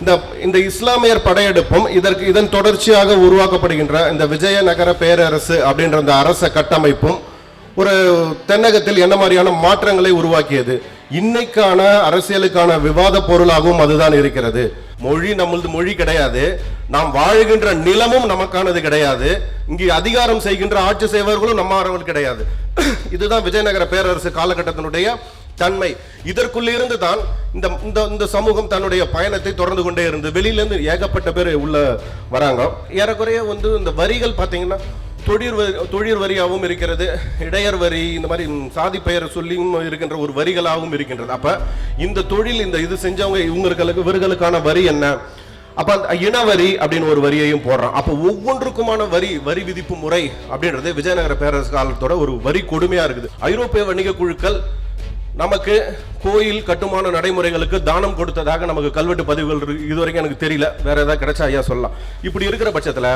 இந்த இந்த இஸ்லாமியர் படையெடுப்பும் இதற்கு இதன் தொடர்ச்சியாக உருவாக்கப்படுகின்ற இந்த விஜயநகர பேரரசு அப்படின்ற அந்த அரச கட்டமைப்பும் ஒரு தென்னகத்தில் என்ன மாதிரியான மாற்றங்களை உருவாக்கியது? இன்னைக்கான அரசியலுக்கான விவாத பொருளாகவும் அதுதான் இருக்கிறது. மொழி நம்மளது மொழி கிடையாது. நாம் வாழுகின்ற நிலமும் நமக்கானது கிடையாது. இங்கே அதிகாரம் செய்கின்ற ஆட்சி செய்வர்களும் நம்ம கிடையாது. இதுதான் விஜயநகர பேரரசு காலகட்டத்தினுடைய தன்மை. இதற்குள்ளிருந்து தான் இந்த இந்த இந்த சமூகம் தன்னுடைய பயணத்தை தொடர்ந்து கொண்டே இருந்து வெளியிலேருந்து ஏகப்பட்ட பேர் உள்ள வராங்க. ஏறக்குறைய வந்து இந்த வரிகள் பார்த்தீங்கன்னா தொழிற் வரி தொழிற் வரியாகவும் இருக்கிறது இடையர் வரி இந்த மாதிரி சாதி பெயர் சொல்லியும் இருக்கின்ற ஒரு வரிகளாகவும் இருக்கின்றது. அப்போ இந்த தொழில் இந்த இது செஞ்சவங்க இவங்களுக்கு இவர்களுக்கான வரி என்ன? அப்போ அந்த இனவரி அப்படின்னு ஒரு வரியையும் போடுறான். அப்போ ஒவ்வொன்றுக்குமான வரி வரி விதிப்பு முறை அப்படின்றது விஜயநகர பேரரசு காலத்தோட ஒரு வரி கொடுமையாக இருக்குது. ஐரோப்பிய வணிக குழுக்கள் நமக்கு கோயில் கட்டுமான நடைமுறைகளுக்கு தானம் கொடுத்ததாக நமக்கு கல்வெட்டு பதிவுகள் இதுவரைக்கும் எனக்கு தெரியல. வேற ஏதாவது கிடைச்சா ஐயா சொல்லலாம். இப்படி இருக்கிற பட்சத்தில்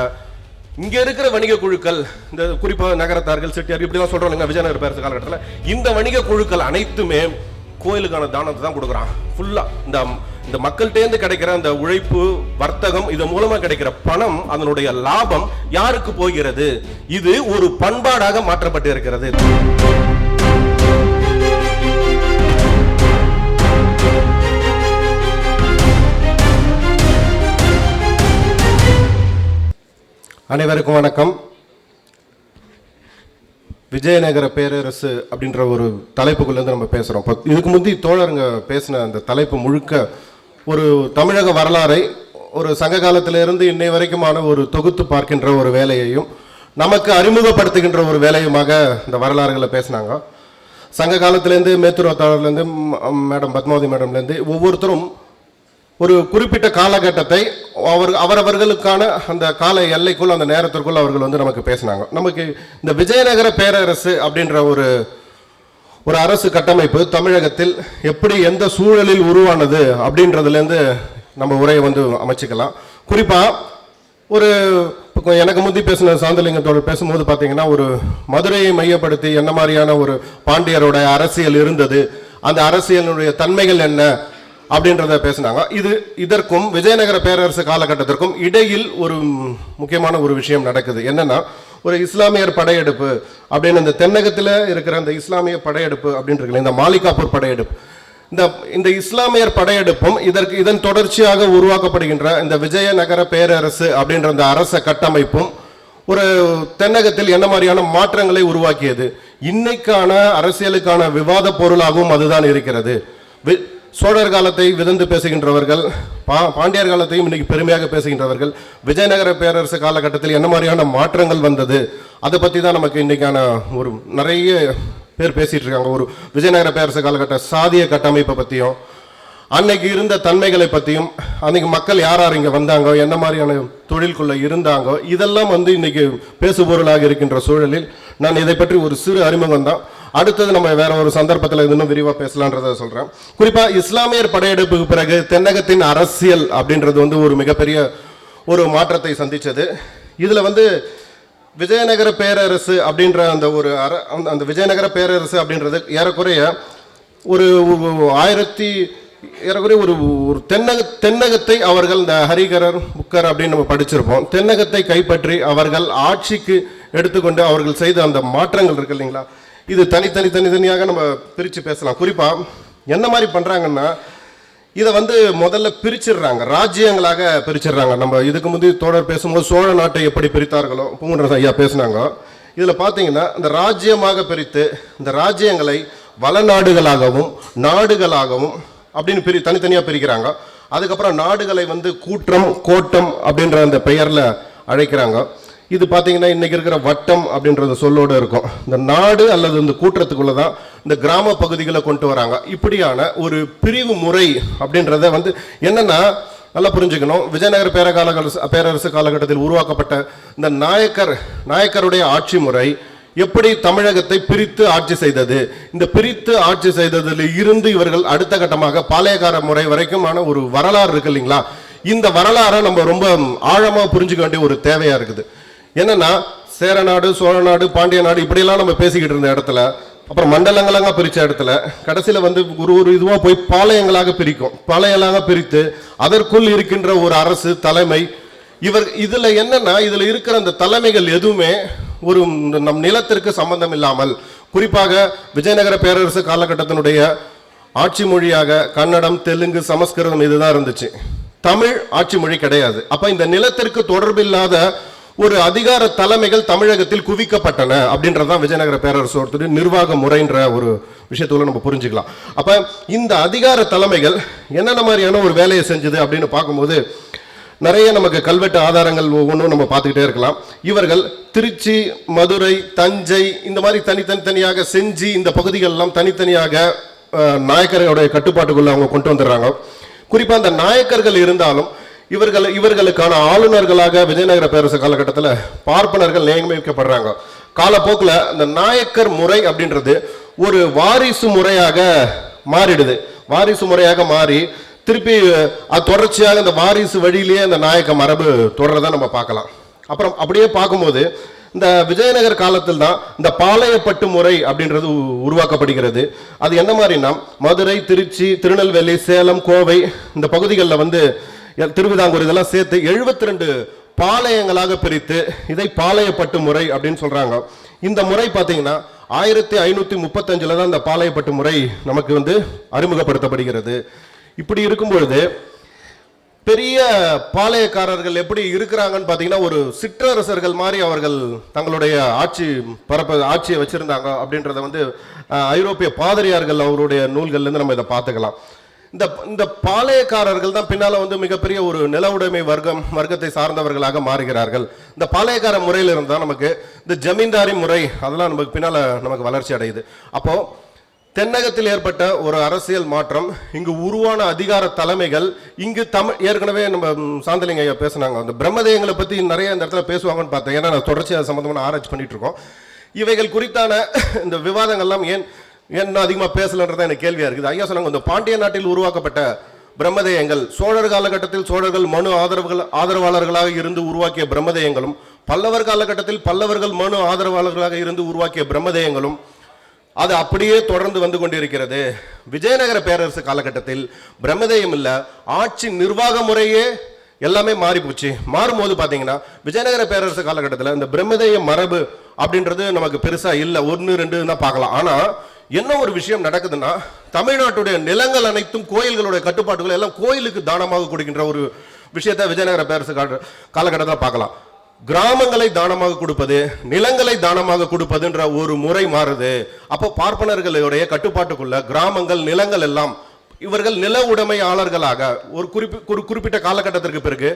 இங்கே இருக்கிற வணிக குழுக்கள் இந்த குறிப்பாக நகரத்தார்கள் செட்டியார் இப்படிலாம் தான் இல்லைங்க விஜயநகர் பேரரசு காலகட்டத்தில். இந்த வணிக குழுக்கள் அனைத்துமே கோயிலுக்கான தானத்தை தான் கொடுக்குறான். ஃபுல்லாக இந்த இந்த மக்கள்கிட்டேருந்து கிடைக்கிற அந்த உழைப்பு வர்த்தகம் இதன் மூலமாக கிடைக்கிற பணம் அதனுடைய லாபம் யாருக்கு போகிறது? இது ஒரு பண்பாடாக மாற்றப்பட்டு இருக்கிறது. அனைவருக்கும் வணக்கம். விஜயநகர பேரரசு அப்படின்ற ஒரு தலைப்புக்குள்ளேருந்து நம்ம பேசுகிறோம் இப்போ இதுக்கு முந்தி தோழருங்க பேசின அந்த தலைப்பு முழுக்க ஒரு தமிழக வரலாறை ஒரு சங்க காலத்திலிருந்து இன்னை வரைக்குமான ஒரு தொகுத்து பார்க்கின்ற ஒரு வேலையையும் நமக்கு அறிமுகப்படுத்துகின்ற ஒரு வேலையுமாக இந்த வரலாறுகளை பேசினாங்க. சங்க காலத்திலேருந்து மேத்துருவத்தாளர்லேருந்து மேடம் பத்மாவதி மேடம்லேருந்து ஒவ்வொருத்தரும் ஒரு குறிப்பிட்ட காலகட்டத்தை அவர் அவரவர்களுக்கான அந்த கால எல்லைக்குள் அந்த நேரத்திற்குள் அவர்கள் வந்து நமக்கு பேசினாங்க. நமக்கு இந்த விஜயநகர பேரரசு அப்படின்ற ஒரு ஒரு அரசு கட்டமைப்பு தமிழகத்தில் எப்படி எந்த சூழலில் உருவானது அப்படின்றதுலேருந்து நம்ம உரையை வந்து அமைச்சுக்கலாம். குறிப்பாக ஒரு இப்போ எனக்கு முந்தி பேசின சாந்தலிங்கத்தோட பேசும்போது பார்த்தீங்கன்னா ஒரு மதுரையை மையப்படுத்தி என்ன மாதிரியான ஒரு பாண்டியரோட அரசியல் இருந்தது அந்த அரசியலினுடைய தன்மைகள் என்ன அப்படின்றத பேசினாங்க. இது இதற்கும் விஜயநகர பேரரசு காலகட்டத்திற்கும் இடையில் ஒரு முக்கியமான ஒரு விஷயம் நடக்குது. என்னன்னா ஒரு இஸ்லாமியர் படையெடுப்பு அப்படின்னு இந்த தென்னகத்தில் இருக்கிற அந்த இஸ்லாமிய படையெடுப்பு அப்படின்னு இருக்குல்ல இந்த மாலிகாப்பூர் படையெடுப்பு. இந்த இந்த இஸ்லாமியர் படையெடுப்பும் இதற்கு இதன் தொடர்ச்சியாக உருவாக்கப்படுகின்ற இந்த விஜயநகர பேரரசு அப்படின்ற அந்த அரச கட்டமைப்பும் ஒரு தென்னகத்தில் என்ன மாதிரியான மாற்றங்களை உருவாக்கியது? இன்னைக்கான அரசியலுக்கான விவாத பொருளாகவும் அதுதான் இருக்கிறது. வி- சோழர் காலத்தை விதந்து பேசுகின்றவர்கள் பா பாண்டியர் காலத்தையும் இன்னைக்கு பெருமையாக பேசுகின்றவர்கள் விஜயநகர பேரரசு காலகட்டத்தில் என்ன மாதிரியான மாற்றங்கள் வந்தது அதை பற்றி தான் நமக்கு இன்றைக்கான ஒரு நிறைய பேர் பேசிகிட்டு இருக்காங்க. ஒரு விஜயநகர பேரரசு காலகட்ட சாதிய கட்டமைப்பை பற்றியும் அன்னைக்கு இருந்த தன்மைகளை பற்றியும் அன்னைக்கு மக்கள் யார் யார் இங்கே வந்தாங்க என்ன மாதிரியான தொழில்குள்ளே இருந்தாங்க இதெல்லாம் வந்து இன்னைக்கு பேசுபொருளாக இருக்கின்ற சூழலில் நான் இதை பற்றி ஒரு சிறு அறிமுகம் தான் அடுத்தது நம்ம வேற ஒரு சந்தர்ப்பத்தில் இன்னும் விரிவாக பேசலான்றத சொல்கிறேன் குறிப்பாக இஸ்லாமியர் படையெடுப்புக்கு பிறகு தென்னகத்தின் அரசியல் அப்படின்றது வந்து ஒரு மிகப்பெரிய ஒரு மாற்றத்தை சந்தித்தது இதில் வந்து விஜயநகர பேரரசு அப்படின்ற அந்த ஒரு அர அந்த- விஜயநகர பேரரசு அப்படின்றது ஏறக்குறைய ஒரு ஒரு ஆயிரத்தி ஏறக்குறைய ஒரு ஒரு தென்னக தென்னகத்தை அவர்கள் இந்த ஹரிகரர் புக்கர் அப்படின்னு நம்ம படிச்சிருப்போம். தென்னகத்தை கைப்பற்றி அவர்கள் ஆட்சிக்கு எடுத்துக்கொண்டு அவர்கள் செய்த அந்த மாற்றங்கள் இருக்கு இல்லைங்களா? இது தனித்தனி தனித்தனியாக நம்ம பிரித்து பேசலாம். குறிப்பாக என்ன மாதிரி பண்ணுறாங்கன்னா இதை வந்து முதல்ல பிரிச்சிடுறாங்க. ராஜ்யங்களாக பிரிச்சிடுறாங்க. நம்ம இதுக்கு முந்தி தோழர் பேசும்போது சோழ நாட்டை எப்படி பிரித்தார்களோ பூங்குன்றன் ஐயா பேசுனாங்க. இதில் பார்த்தீங்கன்னா இந்த ராஜ்யமாக பிரித்து இந்த ராஜ்யங்களை வளநாடுகளாகவும் நாடுகளாகவும் அப்படின்னு பிரி தனித்தனியாக பிரிக்கிறாங்க. அதுக்கப்புறம் நாடுகளை வந்து கூற்றம் கோட்டம் அப்படின்ற அந்த பெயரில் அழைக்கிறாங்க. இது பார்த்தீங்கன்னா இன்றைக்கி இருக்கிற வட்டம் அப்படின்றது சொல்லோடு இருக்கும். இந்த நாடு அல்லது இந்த கூட்டத்துக்குள்ளே தான் இந்த கிராம பகுதிகளை கொண்டு வராங்க. இப்படியான ஒரு பிரிவு முறை அப்படின்றத வந்து என்னென்னா நல்லா புரிஞ்சுக்கணும். விஜயநகர பேரகால பேரரசு காலகட்டத்தில் உருவாக்கப்பட்ட இந்த நாயக்கர் நாயக்கருடைய ஆட்சி முறை எப்படி தமிழகத்தை பிரித்து ஆட்சி செய்தது? இந்த பிரித்து ஆட்சி செய்ததில் இருந்து இவர்கள் அடுத்த கட்டமாக பாளையக்கார முறை வரைக்குமான ஒரு வரலாறு இருக்கு இல்லைங்களா? இந்த வரலாறை நம்ம ரொம்ப ஆழமாக புரிஞ்சுக்க வேண்டிய ஒரு தேவையாக இருக்குது. என்னன்னா சேரநாடு சோழநாடு சோழ நாடு பாண்டிய நாடு இப்படியெல்லாம் நம்ம பேசிக்கிட்டு இருந்த இடத்துல அப்புறம் மண்டலங்களாக பிரித்த இடத்துல கடைசியில் வந்து ஒரு ஒரு இதுவாக போய் பாளையங்களாக பிரிக்கும். பாளையங்களாக பிரித்து அதற்குள் இருக்கின்ற ஒரு அரசு தலைமை இவர் இதில் என்னன்னா இதில் இருக்கிற அந்த தலைமைகள் எதுவுமே ஒரு நம் நிலத்திற்கு சம்பந்தம் இல்லாமல் குறிப்பாக விஜயநகர பேரரசு காலகட்டத்தினுடைய ஆட்சி மொழியாக கன்னடம் தெலுங்கு சமஸ்கிருதம் இதுதான் இருந்துச்சு. தமிழ் ஆட்சி மொழி கிடையாது. அப்போ இந்த நிலத்திற்கு தொடர்பில்லாத ஒரு அதிகார தலைமைகள் தமிழகத்தில் குவிக்கப்பட்டன அப்படின்றதான் விஜயநகர பேரரசோடைய நிர்வாக முறைன்ற ஒரு விஷயத்துல நம்ம புரிஞ்சுக்கலாம். அப்ப இந்த அதிகார தலைமைகள் என்னென்ன மாதிரியான ஒரு வேலையை செஞ்சது அப்படின்னு பார்க்கும்போது நிறைய நமக்கு கல்வெட்டு ஆதாரங்கள் ஒவ்வொன்றும் நம்ம பார்த்துக்கிட்டே இருக்கலாம். இவர்கள் திருச்சி மதுரை தஞ்சை இந்த மாதிரி தனித்தனித்தனியாக செஞ்சு இந்த பகுதிகள் எல்லாம் தனித்தனியாக நாயக்கர்களுடைய கட்டுப்பாட்டுக்குள்ள அவங்க கொண்டு வந்துடுறாங்க. குறிப்பாக அந்த நாயக்கர்கள் இருந்தாலும் இவர்கள் இவர்களுக்கான ஆளுநர்களாக விஜயநகர பேரரசு காலகட்டத்தில் பார்ப்பனர்கள் நியமிக்கப்படுறாங்க. காலப்போக்கில் இந்த நாயக்கர் முறை அப்படின்றது ஒரு வாரிசு முறையாக மாறிடுது. வாரிசு முறையாக மாறி திருப்பி அது தொடர்ச்சியாக இந்த வாரிசு வழியிலேயே அந்த நாயக்க மரபு தொடர்றதை நம்ம பார்க்கலாம். அப்புறம் அப்படியே பார்க்கும்போது இந்த விஜயநகர் காலத்தில் தான் இந்த பாளையப்பட்டு முறை அப்படின்றது உ- உருவாக்கப்படுகிறது. அது என்ன மாதிரினா மதுரை திருச்சி திருநெல்வேலி சேலம் கோவை இந்த பகுதிகளில் வந்து திருவிதாங்கூர் இதெல்லாம் சேர்த்து 72 ரெண்டு பாளையங்களாக பிரித்து இதை பாளையப்பட்டு முறை அப்படின்னு சொல்றாங்க. இந்த முறை பார்த்தீங்கன்னா ஆயிரத்தி ஐநூத்தி முப்பத்தஞ்சுல தான் இந்த பாளையப்பட்டு முறை நமக்கு வந்து அறிமுகப்படுத்தப்படுகிறது. இப்படி இருக்கும் பொழுது பெரிய பாளையக்காரர்கள் எப்படி இருக்கிறாங்கன்னு பார்த்தீங்கன்னா ஒரு சிற்றரசர்கள் மாதிரி அவர்கள் தங்களுடைய ஆட்சி பரப்ப ஆட்சியை வச்சிருந்தாங்க அப்படின்றத வந்து ஐரோப்பிய பாதிரியார்கள் அவருடைய நூல்கள்லேருந்து நம்ம இதை பார்த்துக்கலாம். இந்த இந்த பாளையக்காரர்கள் தான் பின்னால் வந்து மிகப்பெரிய ஒரு நில உடைமை வர்க்கம் வர்க்கத்தை சார்ந்தவர்களாக மாறுகிறார்கள். இந்த பாளையக்கார முறையில் இருந்தால் நமக்கு இந்த ஜமீன்தாரி முறை அதெல்லாம் நமக்கு பின்னால் நமக்கு வளர்ச்சி அடையுது. அப்போது தென்னகத்தில் ஏற்பட்ட ஒரு அரசியல் மாற்றம் இங்கு உருவான அதிகார தலைமைகள் இங்கு தமிழ் ஏற்கனவே நம்ம சாந்தலிங்க ஐயா பேசினாங்க. அந்த பிரம்மதேயங்களை பற்றி நிறைய இந்த இடத்துல பேசுவாங்கன்னு பார்த்தேன். ஏன்னா நான் தொடர்ச்சியாக சம்மந்தமான ஆராய்ச்சி பண்ணிட்டு இருக்கோம். இவைகள் குறித்தான இந்த விவாதங்கள்லாம் ஏன் ஏன் அதிகமாக பேசலன்றதான் எனக்கு கேள்வியாக இருக்குது. ஐயா சொன்னாங்க இந்த பாண்டிய நாட்டில் உருவாக்கப்பட்ட பிரம்மதேயங்கள் சோழர் காலகட்டத்தில் சோழர்கள் மனு ஆதரவுகள் ஆதரவாளர்களாக இருந்து உருவாக்கிய பிரம்மதேயங்களும் பல்லவர் காலகட்டத்தில் பல்லவர்கள் மனு ஆதரவாளர்களாக இருந்து உருவாக்கிய பிரம்மதேயங்களும் அது அப்படியே தொடர்ந்து வந்து கொண்டிருக்கிறது. விஜயநகர பேரரசு காலகட்டத்தில் பிரம்மதேயம் இல்லை ஆட்சி நிர்வாக முறையே எல்லாமே மாறி போச்சு மாறும்போது பார்த்தீங்கன்னா விஜயநகர பேரரசு காலகட்டத்தில் இந்த பிரம்மதேய மரபு அப்படின்றது நமக்கு பெருசாக இல்லை. ஒன்று ரெண்டு தான் பார்க்கலாம். ஆனால் என்ன ஒரு விஷயம் நடக்குதுன்னா தமிழ்நாட்டுடைய நிலங்கள் அனைத்தும் கோயில்களுடைய கட்டுப்பாடுகள் எல்லாம் கோயிலுக்கு தானமாக கொடுக்கின்ற ஒரு விஷயத்தை விஜயநகர பேரரசு காலகட்டத்தில் பார்க்கலாம். கிராமங்களை தானமாக கொடுப்பது நிலங்களை தானமாக கொடுப்பதுன்ற ஒரு முறை மாறுது. அப்போ பார்ப்பனர்களுடைய கட்டுப்பாட்டுக்குள்ள கிராமங்கள் நிலங்கள் எல்லாம் இவர்கள் நில உடைமையாளர்களாக ஒரு குறிப்பி ஒரு குறிப்பிட்ட காலகட்டத்திற்கு பிறகு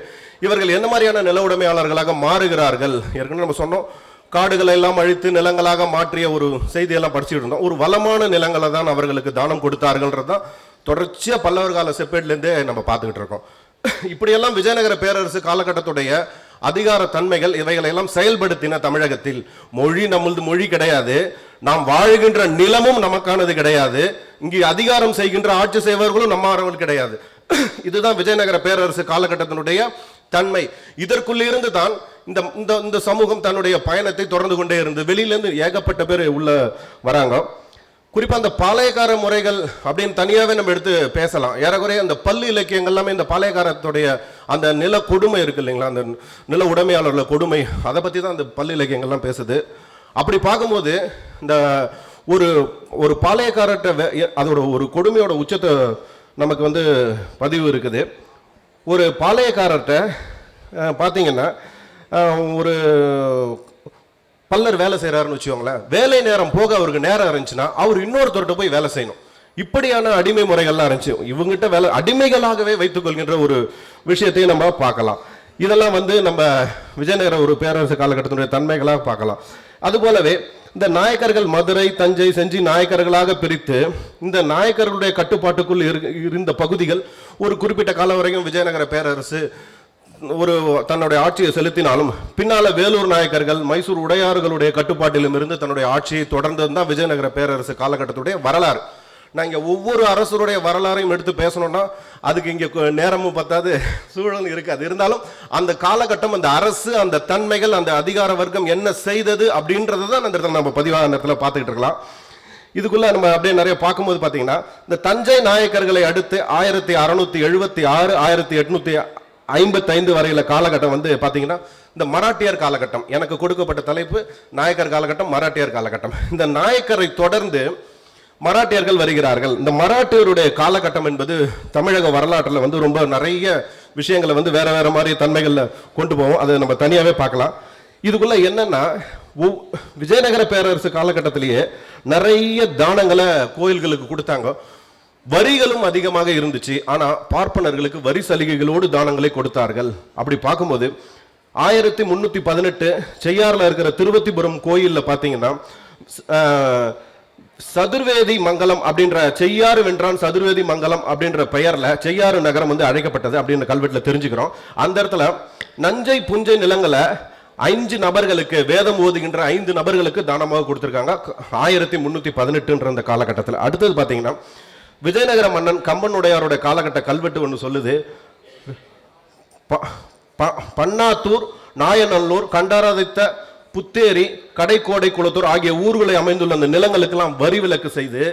இவர்கள் என்ன மாதிரியான நில உடைமையாளர்களாக மாறுகிறார்கள்? ஏற்கனவே நம்ம சொன்னோம் காடுகளை எல்லாம் அழித்து நிலங்களாக மாற்றிய ஒரு செய்தியெல்லாம் படிச்சுட்டு இருந்தோம். ஒரு வளமான நிலங்களை தான் அவர்களுக்கு தானம் கொடுத்தார்கள்ன்றது தான் தொடர்ச்சியாக பல்லவர் கால செப்பேட்லேருந்தே நம்ம பார்த்துக்கிட்டு இருக்கோம். இப்படியெல்லாம் விஜயநகர பேரரசு காலகட்டத்துடைய அதிகார தன்மைகள் இவைகளை எல்லாம் செயல்படுத்தின தமிழகத்தில் மொழி நம்மளது மொழி கிடையாது. நாம் வாழ்கின்ற நிலமும் நமக்கானது கிடையாது. இங்கே அதிகாரம் செய்கின்ற ஆட்சி செய்வர்களும் நம்மானவர்கள் கிடையாது. இதுதான் விஜயநகர பேரரசு காலகட்டத்தினுடைய தன்மை. இதற்குள்ளிருந்து தான் இந்த இந்த இந்த சமூகம் தன்னுடைய பயணத்தை தொடர்ந்து கொண்டே இருந்து வெளியிலேருந்து ஏகப்பட்ட பேர் உள்ள வராங்க. குறிப்பாக அந்த பாளையக்கார முறைகள் அப்படின்னு தனியாகவே நம்ம எடுத்து பேசலாம். ஏறக்குறைய அந்த பள்ளி இலக்கியங்கள் எல்லாமே இந்த பாளையக்காரத்துடைய அந்த நில கொடுமை இருக்கு இல்லைங்களா? அந்த நில உடைமையாளர்கள் கொடுமை. அதை பற்றி தான் அந்த பள்ளி இலக்கியங்கள்லாம் பேசுது. அப்படி பார்க்கும்போது இந்த ஒரு ஒரு பாளையக்காரர்கிட்ட வே- அதோட ஒரு கொடுமையோட உச்சத்தை நமக்கு வந்து பதிவு இருக்குது. ஒரு பாளையக்காரர்கிட்ட பார்த்தீங்கன்னா ஒரு பல்லர் வேலை செய்கிறாருன்னு வச்சுக்கோங்களேன். வேலை நேரம் போக அவருக்கு நேரம் இருந்துச்சுன்னா அவர் இன்னொருத்தர்கிட்ட போய் வேலை செய்யணும். இப்படியான அடிமை முறைகள்லாம் இருந்துச்சு. இவங்ககிட்ட வேலை அடிமைகளாகவே வைத்துக்கொள்கின்ற ஒரு விஷயத்தையும் நம்ம பார்க்கலாம். இதெல்லாம் வந்து நம்ம விஜயநகர ஒரு பேரரசு காலகட்டத்தினுடைய தன்மைகளாக பார்க்கலாம். அதுபோலவே இந்த நாயக்கர்கள் மதுரை தஞ்சை செஞ்சி நாயக்கர்களாக பிரித்து இந்த நாயக்கர்களுடைய கட்டுப்பாட்டுக்குள் இரு- இருந்த பகுதிகள் ஒரு குறிப்பிட்ட காலம் வரைக்கும் விஜயநகர பேரரசு ஒரு தன்னுடைய ஆட்சியை செலுத்தினாலும் பின்னால வேலூர் நாயக்கர்கள் மைசூர் உடையார்களுடைய கட்டுப்பாட்டிலும் இருந்து தன்னுடைய ஆட்சியை தொடர்ந்து தான் விஜயநகர பேரரசு காலகட்டத்துடைய வரலாறு. நாங்கள் ஒவ்வொரு அரசருடைய வரலாறையும் எடுத்து பேசணும்னா அதுக்கு இங்கே நேரமும் பத்தாது சூழலும் இருக்காது. இருந்தாலும் அந்த காலகட்டம் அந்த அரசு அந்த தன்மைகள் அந்த அதிகார வர்க்கம் என்ன செய்தது அப்படின்றத தான் அந்த இடத்துல நம்ம பதிவாக அந்த இடத்துல பார்த்துக்கிட்டு இருக்கலாம். இதுக்குள்ள நம்ம அப்படியே நிறைய பார்க்கும்போது பார்த்தீங்கன்னா இந்த தஞ்சை நாயக்கர்களை அடுத்து ஆயிரத்தி அறுநூத்தி எழுபத்தி ஆறு ஆயிரத்தி எட்நூத்தி ஐம்பத்தைந்து வரையில காலகட்டம் வந்து பார்த்தீங்கன்னா இந்த மராட்டியர் காலகட்டம் எனக்கு கொடுக்கப்பட்ட தலைப்பு நாயக்கர் காலகட்டம் மராட்டியர் காலகட்டம். இந்த நாயக்கரை தொடர்ந்து மராட்டியர்கள் வருகிறார்கள். இந்த மராட்டியருடைய காலகட்டம் என்பது தமிழக வரலாற்றில் வந்து ரொம்ப நிறைய விஷயங்களை வந்து வேற வேற மாதிரி தன்மைகளில் கொண்டு போவோம் அதை நம்ம தனியாகவே பார்க்கலாம். இதுக்குள்ள என்னன்னா விஜயநகர பேரரசு காலகட்டத்திலேயே நிறைய தானங்களை கோயில்களுக்கு கொடுத்தாங்க. வரிகளும் அதிகமாக இருந்துச்சு. ஆனால் பார்ப்பனர்களுக்கு வரி சலுகைகளோடு தானங்களை கொடுத்தார்கள். அப்படி பார்க்கும்போது ஆயிரத்தி முன்னூற்றி பதினெட்டு செய்யாறில் இருக்கிற திருவத்திபுரம் கோயிலில் பார்த்தீங்கன்னா சதுர்வேதி மங்கலம் அப்படின்ற செய்யாறு வென்றான் சதுர்வேதி மங்கலம் அப்படின்ற பெயர்ல செய்யாறு நகரம் வந்து அழைக்கப்பட்டது அப்படின்னு கல்வெட்டுல தெரிஞ்சுக்கிறோம். அந்த இடத்துல நஞ்சை புஞ்சை நிலங்களை ஐந்து நபர்களுக்கு வேதம் ஓதுகின்ற ஐந்து நபர்களுக்கு தானமாக கொடுத்துருக்காங்க. ஆயிரத்தி முன்னூத்தி பதினெட்டுன்ற அந்த காலகட்டத்தில். அடுத்தது பாத்தீங்கன்னா விஜயநகர மன்னன் கம்பன் உடையாருடைய காலகட்ட கல்வெட்டு ஒன்று சொல்லுது. ப- ப- பன்னாத்தூர் நாயநல்லூர் கண்டாராதித்த புத்தேரி கடைக்கோடை குளத்தூர் ஆகிய ஊர்களை அமைந்துள்ள அந்த நிலங்களுக்கெல்லாம் வரி விலக்கு செய்து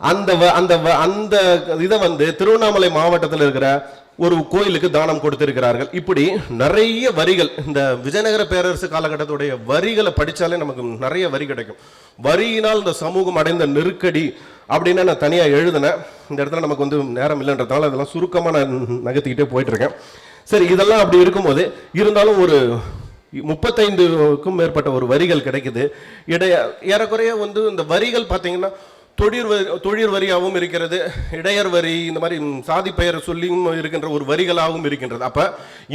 அந்த வ- அந்த வ- அந்த இதை வந்து திருவண்ணாமலை மாவட்டத்தில் இருக்கிற ஒரு கோயிலுக்கு தானம் கொடுத்திருக்கிறார்கள். இப்படி நிறைய வரிகள் இந்த விஜயநகர பேரரசு காலகட்டத்துடைய வரிகளை படித்தாலே நமக்கு நிறைய வரி கிடைக்கும். வரியினால் இந்த சமூகம் அடைந்த நெருக்கடி அப்படின்னு நான் தனியாக எழுதினேன். இந்த இடத்துல நமக்கு வந்து நேரம் இல்லைன்றதால அதெல்லாம் சுருக்கமாக நான் நகர்த்திக்கிட்டே போயிட்டுருக்கேன் சரி இதெல்லாம் அப்படி இருக்கும்போது இருந்தாலும் ஒரு முப்பத்தைந்துக்கும் மேற்பட்ட ஒரு வரிகள் கிடைக்குது. இடைய ஏறக்குறைய வந்து இந்த வரிகள் பார்த்தீங்கன்னா தொழிற் வரி தொழிற் வரியாகவும் இருக்கிறது இடையர் வரி இந்த மாதிரி சாதி பெயர் சொல்லியும் இருக்கின்ற ஒரு வரிகளாகவும் இருக்கின்றது. அப்போ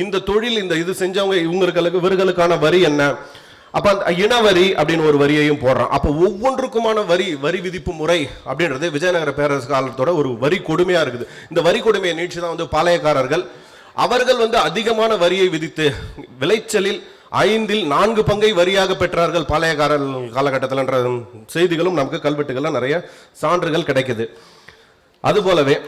இந்த தொழில் இந்த இது செஞ்சவங்க இவங்களுக்கு இவர்களுக்கான வரி என்ன? அப்போ அந்த இனவரி அப்படின்னு ஒரு வரியையும் போடுறான். அப்போ ஒவ்வொன்றுக்குமான வரி வரி விதிப்பு முறை அப்படின்றது விஜயநகர பேரரசு காலத்தோட ஒரு வரி கொடுமையாக இருக்குது. இந்த வரி கொடுமையை நீட்சி தான் வந்து பாளையக்காரர்கள். அவர்கள் வந்து அதிகமான வரியை விதித்து விளைச்சலில் ஐந்தில் நான்கு பங்கை வரியாக பெற்றார்கள் பழைய காலகட்டத்தில் என்ற செய்திகளும் நமக்கு கல்வெட்டுகள்லாம் நிறைய சான்றுகள் கிடைக்குது. அதுபோலவே